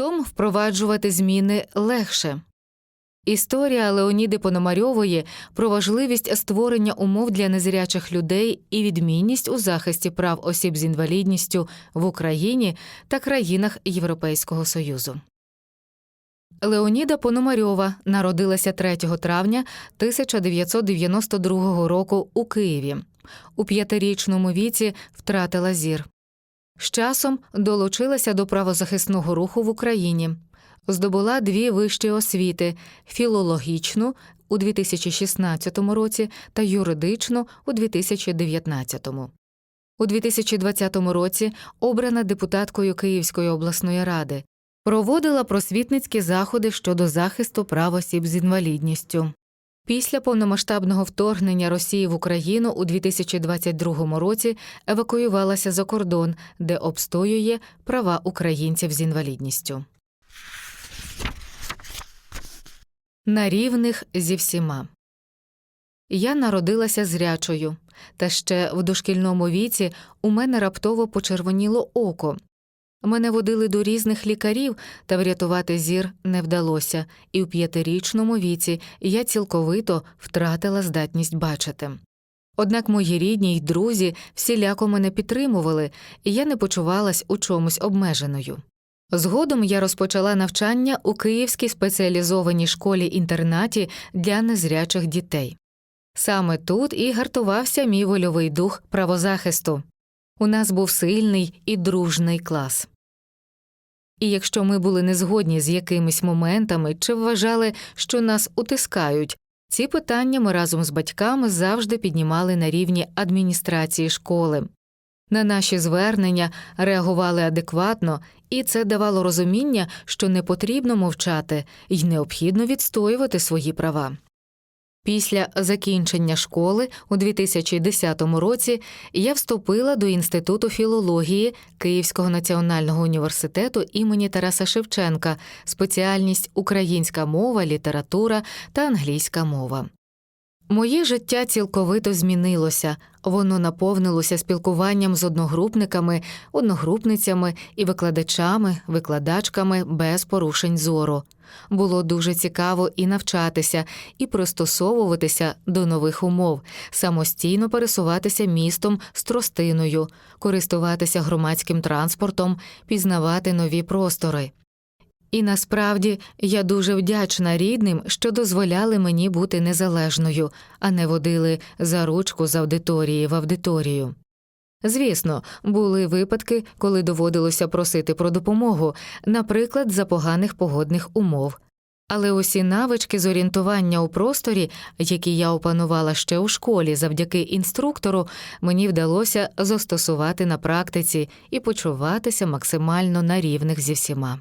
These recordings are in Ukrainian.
Потім впроваджувати зміни легше. Історія Леоніди Пономарьової про важливість створення умов для незрячих людей і відмінність у захисті прав осіб з інвалідністю в Україні та країнах Європейського Союзу. Леоніда Пономарьова народилася 3 травня 1992 року у Києві. У п'ятирічному віці втратила зір. З часом долучилася до правозахисного руху в Україні. Здобула дві вищі освіти філологічну у 2016 році та юридичну у 2019. У 2020 році обрана депутаткою Київської обласної ради. Проводила просвітницькі заходи щодо захисту прав осіб з інвалідністю. Після повномасштабного вторгнення Росії в Україну у 2022 році евакуювалася за кордон, де обстоює права українців з інвалідністю. На рівних зі всіма. Я народилася зрячою, та ще в дошкільному віці у мене раптово почервоніло око. Мене водили до різних лікарів, та врятувати зір не вдалося, і в п'ятирічному віці я цілковито втратила здатність бачити. Однак мої рідні й друзі всіляко мене підтримували, і я не почувалась у чомусь обмеженою. Згодом я розпочала навчання у Київській спеціалізованій школі інтернаті для незрячих дітей. Саме тут і гартувався мій вольовий дух правозахисту. У нас був сильний і дружний клас. І якщо ми були не згодні з якимись моментами чи вважали, що нас утискають, ці питання ми разом з батьками завжди піднімали на рівні адміністрації школи. На наші звернення реагували адекватно, і це давало розуміння, що не потрібно мовчати і необхідно відстоювати свої права. Після закінчення школи у 2010 році я вступила до Інституту філології Київського національного університету імені Тараса Шевченка, спеціальність українська мова, література та англійська мова. Моє життя цілковито змінилося, воно наповнилося спілкуванням з одногрупниками, одногрупницями і викладачами, викладачками без порушень зору. Було дуже цікаво і навчатися, і пристосовуватися до нових умов, самостійно пересуватися містом з тростиною, користуватися громадським транспортом, пізнавати нові простори. І насправді я дуже вдячна рідним, що дозволяли мені бути незалежною, а не водили за ручку з аудиторії в аудиторію. Звісно, були випадки, коли доводилося просити про допомогу, наприклад, за поганих погодних умов. Але усі навички з орієнтування у просторі, які я опанувала ще у школі завдяки інструктору, мені вдалося застосувати на практиці і почуватися максимально на рівних зі всіма.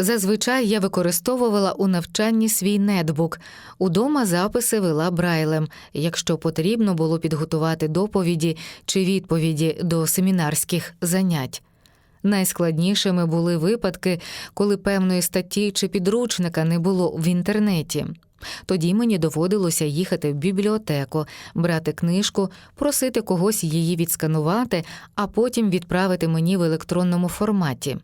Зазвичай я використовувала у навчанні свій нетбук, удома записи вела брайлем, якщо потрібно було підготувати доповіді чи відповіді до семінарських занять. Найскладнішими були випадки, коли певної статті чи підручника не було в інтернеті. Тоді мені доводилося їхати в бібліотеку, брати книжку, просити когось її відсканувати, а потім відправити мені в електронному форматі.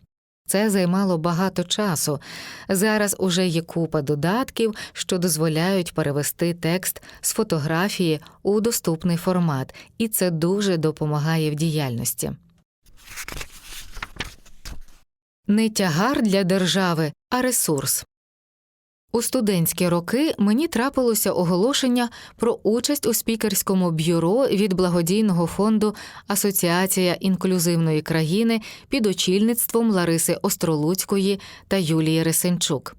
Це займало багато часу. Зараз уже є купа додатків, що дозволяють перевести текст з фотографії у доступний формат, і це дуже допомагає в діяльності. Не тягар для держави, а ресурс. У студентські роки мені трапилося оголошення про участь у спікерському бюро від благодійного фонду Асоціація інклюзивної країни під очільництвом Лариси Остролуцької та Юлії Ресенчук.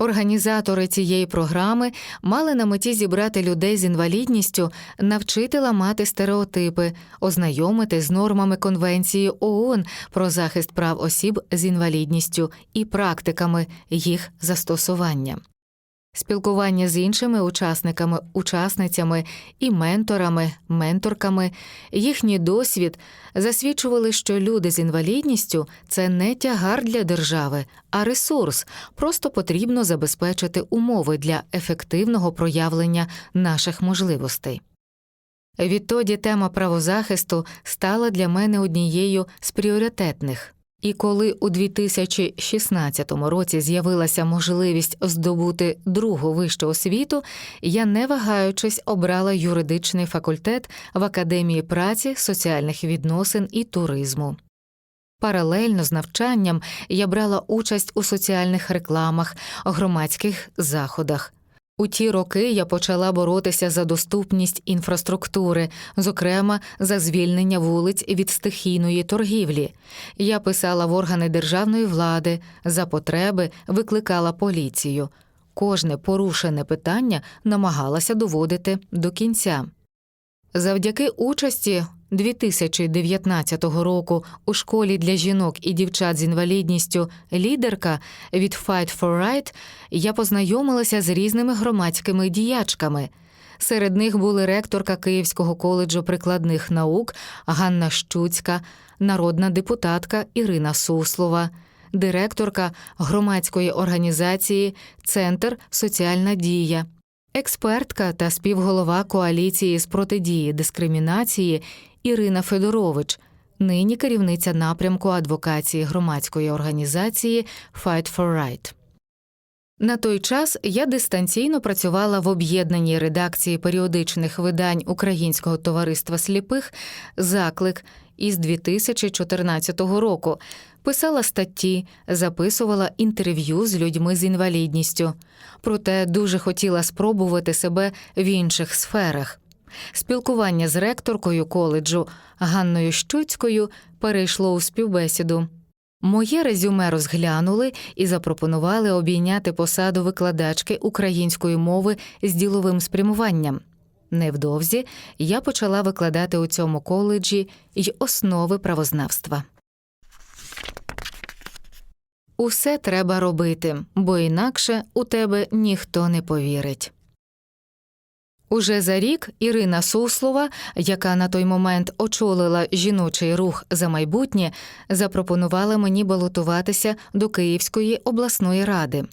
Організатори цієї програми мали на меті зібрати людей з інвалідністю, навчити ламати стереотипи, ознайомити з нормами Конвенції ООН про захист прав осіб з інвалідністю і практиками їх застосування. Спілкування з іншими учасниками, учасницями і менторами, менторками, їхній досвід засвідчували, що люди з інвалідністю це не тягар для держави, а ресурс. Просто потрібно забезпечити умови для ефективного проявлення наших можливостей. Відтоді тема правозахисту стала для мене однією з пріоритетних. І коли у 2016 році з'явилася можливість здобути другу вищу освіту, я не вагаючись обрала юридичний факультет в Академії праці, соціальних відносин і туризму. Паралельно з навчанням я брала участь у соціальних рекламах, громадських заходах. У ті роки я почала боротися за доступність інфраструктури, зокрема за звільнення вулиць від стихійної торгівлі. Я писала в органи державної влади, за потреби викликала поліцію. Кожне порушене питання намагалася доводити до кінця. Завдяки участі 2019 року у школі для жінок і дівчат з інвалідністю лідерка від Fight for Right я познайомилася з різними громадськими діячками. Серед них були ректорка Київського коледжу прикладних наук Ганна Щуцька, народна депутатка Ірина Суслова, директорка громадської організації Центр Соціальна дія. Експертка та співголова коаліції з протидії дискримінації Ірина Федорович, нині керівниця напрямку адвокації громадської організації Fight for Right. На той час я дистанційно працювала в об'єднаній редакції періодичних видань Українського товариства сліпих Заклик із 2014 року, писала статті, записувала інтерв'ю з людьми з інвалідністю, проте дуже хотіла спробувати себе в інших сферах. Спілкування з ректоркою коледжу Ганною Щуцькою перейшло у співбесіду. Моє резюме розглянули і запропонували обійняти посаду викладачки української мови з діловим спрямуванням. Невдовзі я почала викладати у цьому коледжі й основи правознавства. Усе треба робити, бо інакше у тебе ніхто не повірить. Уже за рік Ірина Суслова, яка на той момент очолила жіночий рух за майбутнє, запропонувала мені балотуватися до Київської обласної ради.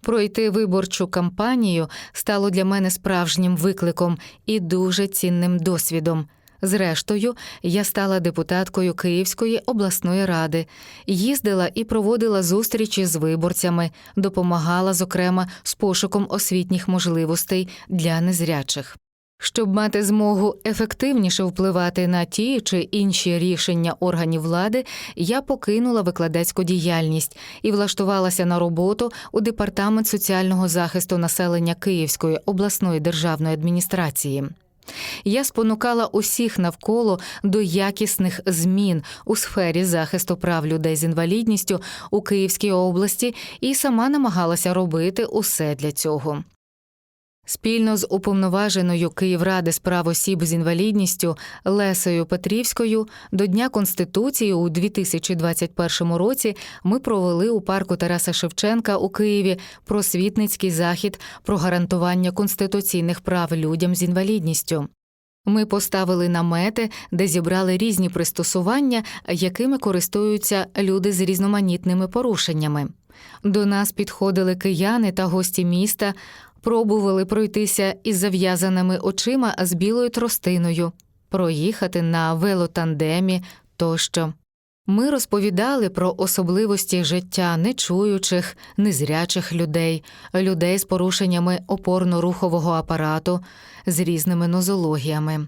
Пройти виборчу кампанію стало для мене справжнім викликом і дуже цінним досвідом. Зрештою, я стала депутаткою Київської обласної ради, їздила і проводила зустрічі з виборцями, допомагала, зокрема, з пошуком освітніх можливостей для незрячих. Щоб мати змогу ефективніше впливати на ті чи інші рішення органів влади, я покинула викладацьку діяльність і влаштувалася на роботу у департамент соціального захисту населення Київської обласної державної адміністрації. Я спонукала усіх навколо до якісних змін у сфері захисту прав людей з інвалідністю у Київській області і сама намагалася робити усе для цього. Спільно з уповноваженою Київради з прав осіб з інвалідністю Лесею Петрівською до Дня Конституції у 2021 році ми провели у парку Тараса Шевченка у Києві просвітницький захід про гарантування конституційних прав людям з інвалідністю. Ми поставили намети, де зібрали різні пристосування, якими користуються люди з різноманітними порушеннями. До нас підходили кияни та гості міста, пробували пройтися із зав'язаними очима з білою тростиною, проїхати на велотандемі тощо. Ми розповідали про особливості життя нечуючих, незрячих людей, людей з порушеннями опорно-рухового апарату, з різними нозологіями.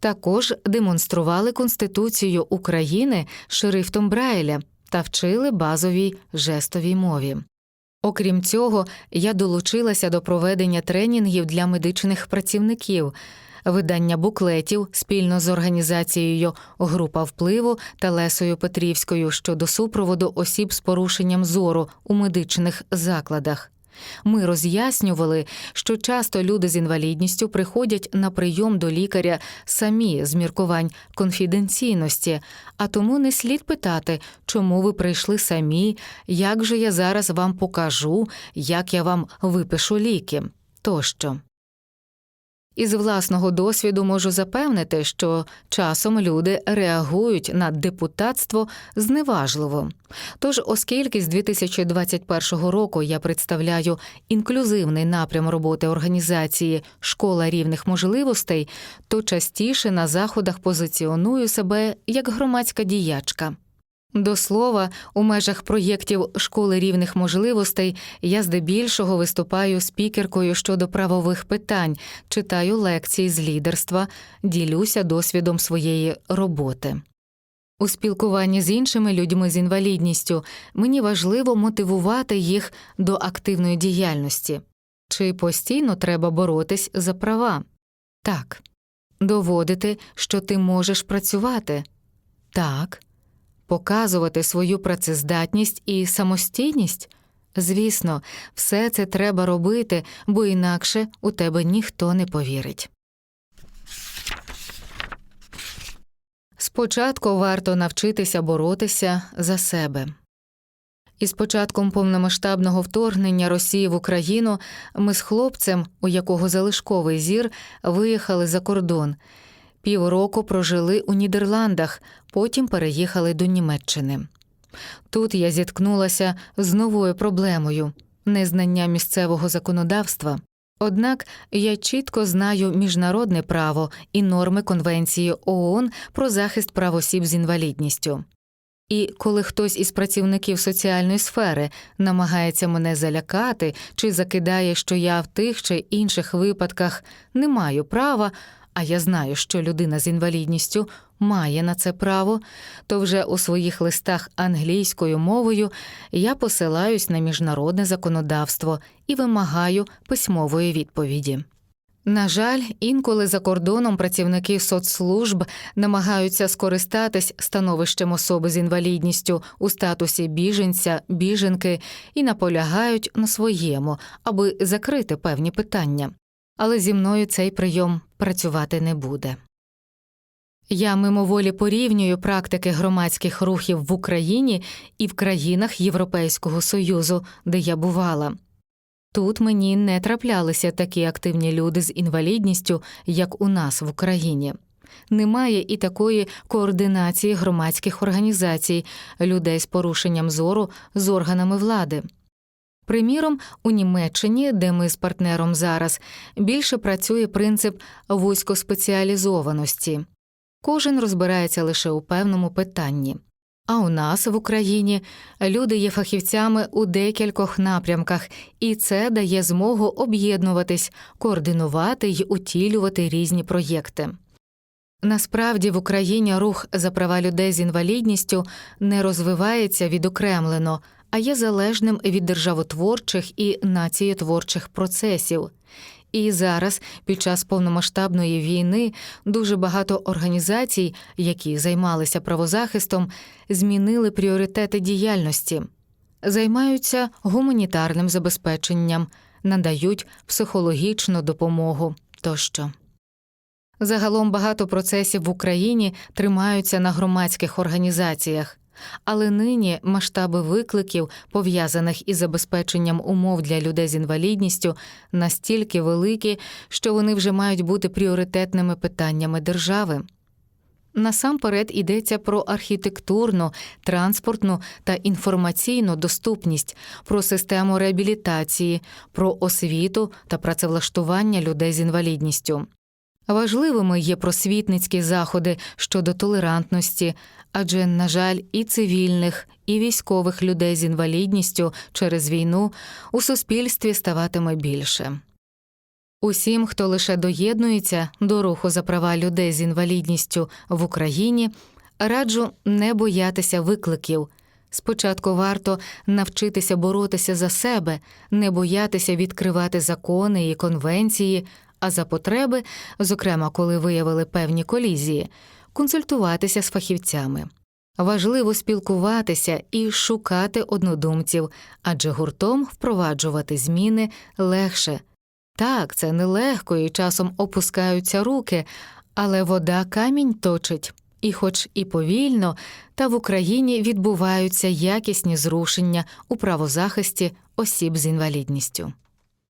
Також демонстрували Конституцію України шрифтом Брайля та вчили базовій жестовій мові. Окрім цього, я долучилася до проведення тренінгів для медичних працівників, видання буклетів спільно з організацією Група впливу та Лесою Петрівською щодо супроводу осіб з порушенням зору у медичних закладах. Ми роз'яснювали, що часто люди з інвалідністю приходять на прийом до лікаря самі з міркувань конфіденційності, а тому не слід питати, чому ви прийшли самі, як же я зараз вам покажу, як я вам випишу ліки тощо. Із власного досвіду можу запевнити, що часом люди реагують на депутатство зневажливо. Тож, оскільки з 2021 року я представляю інклюзивний напрям роботи організації Школа рівних можливостей, то частіше на заходах позиціоную себе як громадська діячка. До слова, у межах проєктів школи рівних можливостей я здебільшого виступаю спікеркою щодо правових питань, читаю лекції з лідерства, ділюся досвідом своєї роботи. У спілкуванні з іншими людьми з інвалідністю мені важливо мотивувати їх до активної діяльності. Чи постійно треба боротись за права? Так. Доводити, що ти можеш працювати? Так. Показувати свою працездатність і самостійність? Звісно, все це треба робити, бо інакше у тебе ніхто не повірить. Спочатку варто навчитися боротися за себе. Із початком повномасштабного вторгнення Росії в Україну ми з хлопцем, у якого залишковий зір, виїхали за кордон. Півроку прожили у Нідерландах, потім переїхали до Німеччини. Тут я зіткнулася з новою проблемою незнання місцевого законодавства. Однак я чітко знаю міжнародне право і норми Конвенції ООН про захист прав осіб з інвалідністю. І коли хтось із працівників соціальної сфери намагається мене залякати чи закидає, що я в тих чи інших випадках не маю права, а я знаю, що людина з інвалідністю має на це право, то вже у своїх листах англійською мовою я посилаюсь на міжнародне законодавство і вимагаю письмової відповіді. На жаль, інколи за кордоном працівники соцслужб намагаються скористатись становищем особи з інвалідністю у статусі біженця, біженки і наполягають на своєму, аби закрити певні питання. Але зі мною цей прийом працювати не буде. Я мимоволі порівнюю практики громадських рухів в Україні і в країнах Європейського Союзу, де я бувала. Тут мені не траплялися такі активні люди з інвалідністю, як у нас в Україні. Немає і такої координації громадських організацій, людей з порушенням зору з органами влади. Приміром, у Німеччині, де ми з партнером зараз, більше працює принцип вузькоспеціалізованості. Кожен розбирається лише у певному питанні. А у нас в Україні люди є фахівцями у декількох напрямках, і це дає змогу об'єднуватись, координувати й утілювати різні проєкти. Насправді в Україні рух за права людей з інвалідністю не розвивається відокремлено, а є залежним від державотворчих і націєтворчих процесів. І зараз, під час повномасштабної війни, дуже багато організацій, які займалися правозахистом, змінили пріоритети діяльності, займаються гуманітарним забезпеченням, надають психологічну допомогу тощо. Загалом багато процесів в Україні тримаються на громадських організаціях. Але нині масштаби викликів, пов'язаних із забезпеченням умов для людей з інвалідністю, настільки великі, що вони вже мають бути пріоритетними питаннями держави. Насамперед йдеться про архітектурну, транспортну та інформаційну доступність, про систему реабілітації, про освіту та працевлаштування людей з інвалідністю. Важливими є просвітницькі заходи щодо толерантності, адже, на жаль, і цивільних, і військових людей з інвалідністю через війну у суспільстві ставатиме більше. Усім, хто лише доєднується до руху за права людей з інвалідністю в Україні, раджу не боятися викликів. Спочатку варто навчитися боротися за себе, не боятися відкривати закони і конвенції, а за потреби, зокрема коли виявили певні колізії, консультуватися з фахівцями. Важливо спілкуватися і шукати однодумців, адже гуртом впроваджувати зміни легше. Так, це нелегко і часом опускаються руки, але вода камінь точить. І, хоч і повільно, та в Україні відбуваються якісні зрушення у правозахисті осіб з інвалідністю.